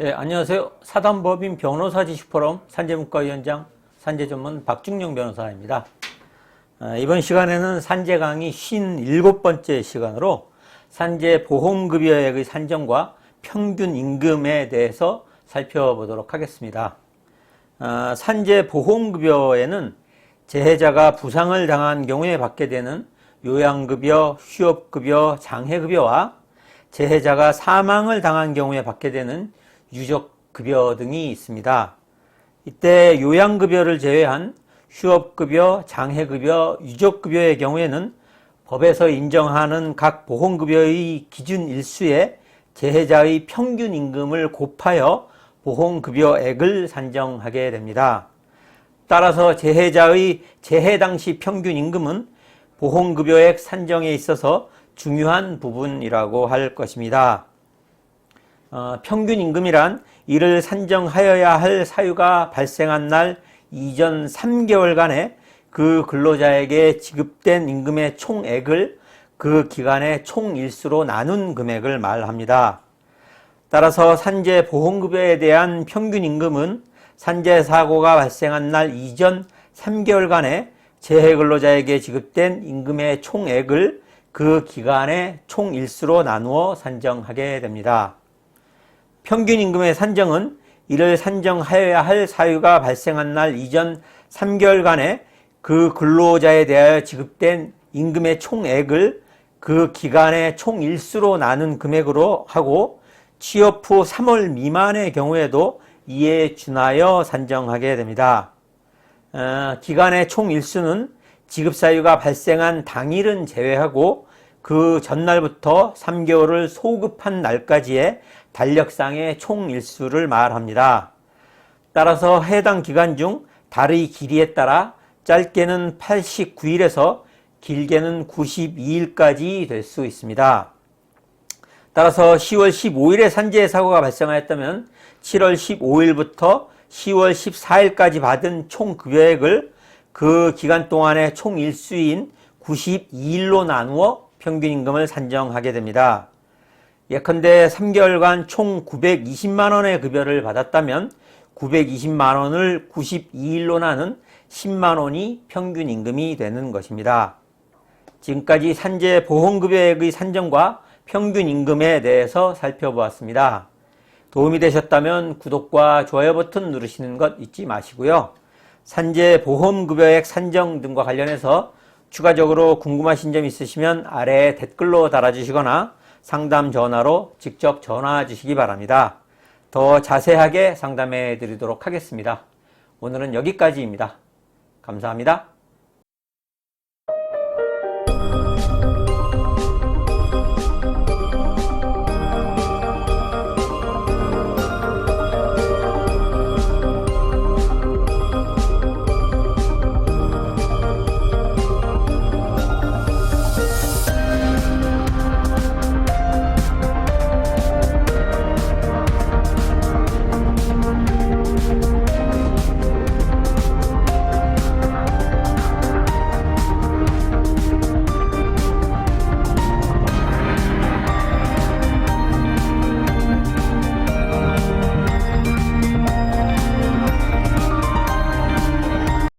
예, 안녕하세요. 사단법인 변호사 지식포럼 산재문과위원장 산재전문 박중영 변호사입니다. 아, 이번 시간에는 산재 강의 57번째 시간으로 산재 보험급여액의 산정과 평균 임금에 대해서 살펴보도록 하겠습니다. 아, 산재 보험급여에는 재해자가 부상을 당한 경우에 받게 되는 요양급여, 휴업급여, 장해급여와 재해자가 사망을 당한 경우에 받게 되는 유족급여 등이 있습니다. 이때 요양급여를 제외한 휴업급여, 장해급여, 유족급여의 경우에는 법에서 인정하는 각 보험급여의 기준 일수에 재해자의 평균 임금을 곱하여 보험급여액을 산정하게 됩니다. 따라서 재해자의 재해 당시 평균 임금은 보험급여액 산정에 있어서 중요한 부분이라고 할 것입니다. 어, 평균 임금이란 이를 산정하여야 할 사유가 발생한 날 이전 3개월간에 그 근로자에게 지급된 임금의 총액을 그 기간의 총일수로 나눈 금액을 말합니다. 따라서 산재 보험급여에 대한 평균 임금은 산재 사고가 발생한 날 이전 3개월간에 재해 근로자에게 지급된 임금의 총액을 그 기간의 총일수로 나누어 산정하게 됩니다. 평균 임금의 산정은 이를 산정하여야 할 사유가 발생한 날 이전 3개월간에 그 근로자에 대하여 지급된 임금의 총액을 그 기간의 총일수로 나눈 금액으로 하고 취업 후 3월 미만의 경우에도 이에 준하여 산정하게 됩니다. 어, 기간의 총일수는 지급 사유가 발생한 당일은 제외하고 그 전날부터 3개월을 소급한 날까지의 달력상의 총 일수를 말합니다. 따라서 해당 기간 중 달의 길이에 따라 짧게는 89일에서 길게는 92일까지 될 수 있습니다. 따라서 10월 15일에 산재 사고가 발생하였다면 7월 15일부터 10월 14일까지 받은 총 급여액을 그 기간 동안의 총 일수인 92일로 나누어 평균 임금을 산정하게 됩니다. 예컨대 3개월간 총 920만 원의 급여를 받았다면 920만 원을 92일로 나눈 10만 원이 평균 임금이 되는 것입니다. 지금까지 산재 보험급여액의 산정과 평균 임금에 대해서 살펴보았습니다. 도움이 되셨다면 구독과 좋아요 버튼 누르시는 것 잊지 마시고요. 산재 보험급여액 산정 등과 관련해서 추가적으로 궁금하신 점 있으시면 아래에 댓글로 달아주시거나 상담 전화로 직접 전화 주시기 바랍니다. 더 자세하게 상담해 드리도록 하겠습니다. 오늘은 여기까지입니다. 감사합니다.